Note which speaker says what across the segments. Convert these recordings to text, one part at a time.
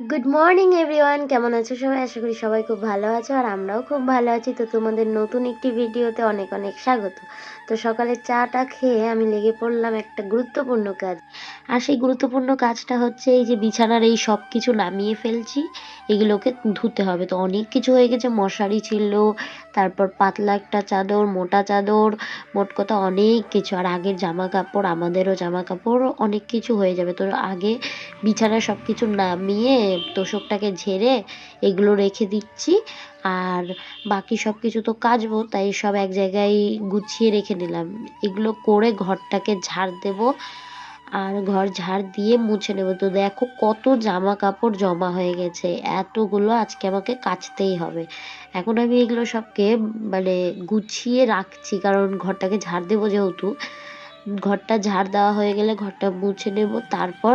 Speaker 1: Good morning everyone কেমন আছো সবাই? আশা করি সবাই খুব ভালো আছো আর আমরাও খুব ভালো আছি। তো তোমাদের নতুন একটি ভিডিওতে অনেক অনেক স্বাগত। তো সকালে চাটা খেয়ে আমি লেগে পড়লাম একটা গুরুত্বপূর্ণ কাজ। আর সেই গুরুত্বপূর্ণ কাজটা হচ্ছে এই যে বিছানার এই সব কিছু নামিয়ে ফেলছি। এগুলোকে ধুতে হবে। তো অনেক কিছু হয়ে গেছে। মশারি ছিল, তারপর পাতলা একটা চাদর, মোটা চাদর, মোট কথা অনেক কিছু। আর আগের জামা কাপড় আমাদেরও জামা কাপড় অনেক কিছু হয়ে যাবে। তো আগে বিছানার সব কিছু নামিয়ে তোষকটাকে ঝেড়ে এগুলো রেখে দিচ্ছি। আর বাকি সব কিছু তো কাচবো, তাই সব এক জায়গায় গুছিয়ে রেখে নিলাম এগুলো করে ঘরটাকে ঝাড় দেব। আর ঘর ঝাড় দিয়ে মুছে নেব। তো দেখো কত জামা কাপড় জমা হয়ে গেছে। এতগুলো আজকে আমাকে কাচতেই হবে। এখন আমি এগুলো সবকে মানে গুছিয়ে রাখছি, কারণ ঘরটাকে ঝাড় দেবো যেহেতু। ঘরটা ঝাড় দেওয়া হয়ে গেলে ঘরটা মুছে নেব, তারপর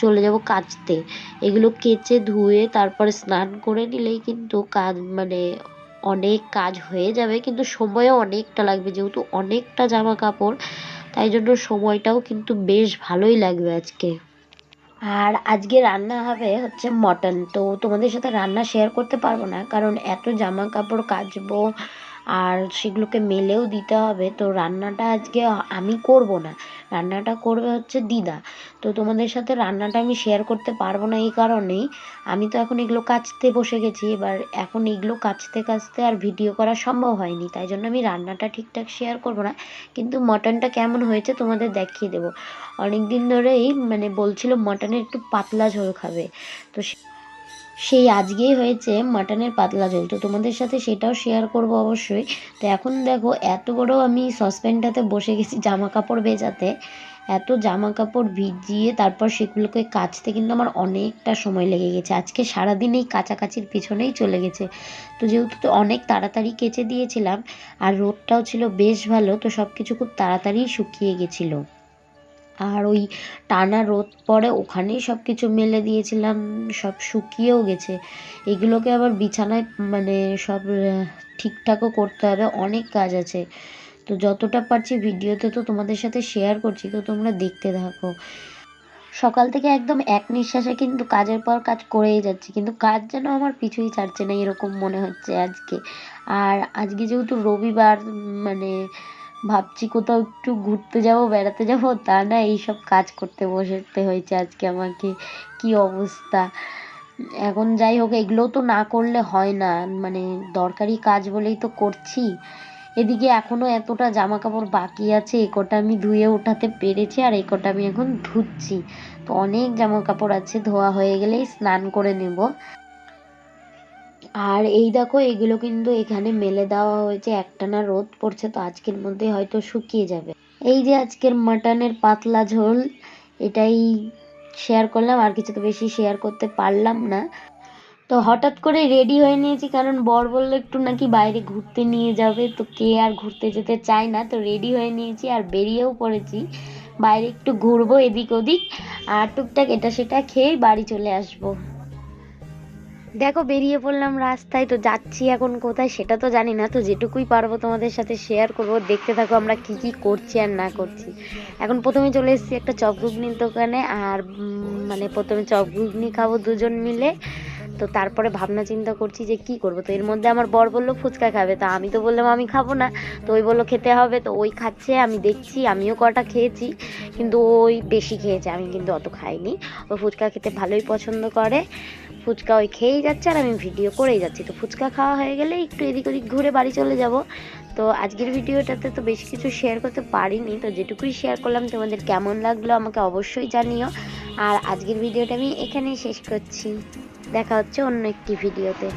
Speaker 1: চলে যাব কাচতে। এগুলো কেচে ধুয়ে তারপরে স্নান করে নিলেই কিন্তু কাজ মানে অনেক কাজ হয়ে যাবে, কিন্তু সময়ও অনেকটা লাগবে, যেহেতু অনেকটা জামা কাপড় তাই জন্য সময়টাও কিন্তু বেশ ভালোই লাগবে আজকে। আর আজকে রান্না হবে হচ্ছে মটন, তো তোমাদের সাথে রান্না শেয়ার করতে পারব না, কারণ এত জামা কাপড় কাচবো আর সেগুলোকে মেলেও দিতে হবে। তো রান্নাটা আজকে আমি করব না। রান্নাটা করবে হচ্ছে দিদা। তো তোমাদের সাথে রান্নাটা আমি শেয়ার করতে পারব না এই কারণেই। আমি তো এখন এগুলো কাচতে বসে গেছি। এবার এখন এগুলো কাচতে কাচতে আর ভিডিও করা সম্ভব হয়নি। তাই জন্য আমি রান্নাটা ঠিকঠাক শেয়ার করব না। কিন্তু মটনটা কেমন হয়েছে তোমাদের দেখিয়ে দেবো। অনেক দিন ধরেই মানে বলছিল মটনের একটু পাতলা ঝোল খাবে। তো সেই আজকেই হয়েছে মাটনের পাতলা ঝোল। তো তোমাদের সাথে সেটাও শেয়ার করব অবশ্যই। তো এখন দেখো, এত বড় আমি সসপ্যানটাতে বসে গেছি জামা কাপড় ভেজাতে। এত জামা কাপড় ভিজিয়ে তারপর সেগুলোকে কাচতে কিন্তু আমার অনেকটা সময় লেগে গেছে। আজকে সারাদিন এই কাচাকাচির পিছনেই চলে গেছে। তো যেহেতু তো অনেক তাড়াতাড়ি কেচে দিয়েছিলাম, আর রোদটাও ছিল বেশ ভালো, তো সব কিছু খুব তাড়াতাড়ি শুকিয়ে গেছিল। আর ওই টানা রোদ পড়ে ওখানেই সব কিছু মেলে দিয়েছিলাম, সব শুকিয়েও গেছে। এগুলোকে আবার বিছানায় মানে সব ঠিকঠাকও করতে হবে, অনেক কাজ আছে। তো যতটা পারছি ভিডিওতে তো তোমাদের সাথে শেয়ার করছি, তো তোমরা দেখতে থাকো। সকাল থেকে একদম এক নিঃশ্বাসে কিন্তু কাজের পর কাজ করেই যাচ্ছি, কিন্তু কাজ যেন আমার পিছুই ছাড়ছে না এরকম মনে হচ্ছে আজকে। আর আজকে যেহেতু রবিবার মানে ভাবছি কোথাও একটু ঘুরতে যাব, বেড়াতে যাব, তা না, এইসব কাজ করতে বসতে হয়েছে আজকে আমাকে, কি অবস্থা? এখন যাই হোক এগুলোও তো না করলে হয় না মানে দরকারি কাজ বলেই তো করছি। এদিকে এখনও এতটা জামা কাপড় বাকি আছে, এ কটা আমি ধুয়ে ওঠাতে পেরেছি আর এই কটা আমি এখন ধুচ্ছি। তো অনেক জামা কাপড় আছে, ধোয়া হয়ে গেলেই স্নান করে নেব। আর এই দেখো, এগুলো কিন্তু এখানে মেলে দেওয়া হয়েছে। একটানা রোদ পড়ছে তো আজকের মধ্যে হয়তো শুকিয়ে যাবে। এই যে আজকের মাটনের পাতলা ঝোল, এটাই শেয়ার করলাম। আর কিছু তো বেশি শেয়ার করতে পারলাম না। তো হঠাৎ করে রেডি হয়ে নিয়েছি, কারণ বর বলল একটু নাকি বাইরে ঘুরতে নিয়ে যাবে। তো কে আর ঘুরতে যেতে চায় না। তো রেডি হয়ে নিয়েছি আর বেরিয়েও পড়েছি। বাইরে একটু ঘুরবো এদিক ওদিক। আর টুকটাক এটা সেটা খেয়ে বাড়ি চলে আসব। দেখো, বেরিয়ে পড়লাম রাস্তায়, তো যাচ্ছি এখন কোথায় সেটা তো জানি না। তো যেটুকুই পারব তোমাদের সাথে শেয়ার করব, দেখতে থাকো আমরা কি কি করছি আর না করছি। এখন প্রথমে চলে এসেছি একটা চপ ঘুগনির দোকানে, আর মানে প্রথমে চপ ঘুগনি খাব দুজন মিলে। তো তারপরে ভাবনা চিন্তা করছি যে কি করব। তো এর মধ্যে আমার বর বলল, ফুচকা খাবে। তো আমি তো বললাম, আমি খাব না। তো ওই বলল, খেতে হবে। তো ওই খাচ্ছে, আমি দেখছি, আমিও কটা খেয়েছি, কিন্তু ওই বেশি খেয়েছে, আমি কিন্তু অত খাইনি। ও ফুচকা খেতে ভালোই পছন্দ করে। ফুচকা ওই খেয়েই যাচ্ছে আর আমি ভিডিও করেই যাচ্ছি। তো ফুচকা খাওয়া হয়ে গেলে একটু এদিক ওদিক ঘুরে বাড়ি চলে যাব। তো আজকের ভিডিওটাতে তো বেশি কিছু শেয়ার করতে পারিনি। তো যেটুকুই শেয়ার করলাম, তোমাদের কেমন লাগল আমাকে অবশ্যই জানিও। আর আজকের ভিডিওটা আমি এখানেই শেষ করছি। দেখা হচ্ছে অন্য একটি ভিডিওতে।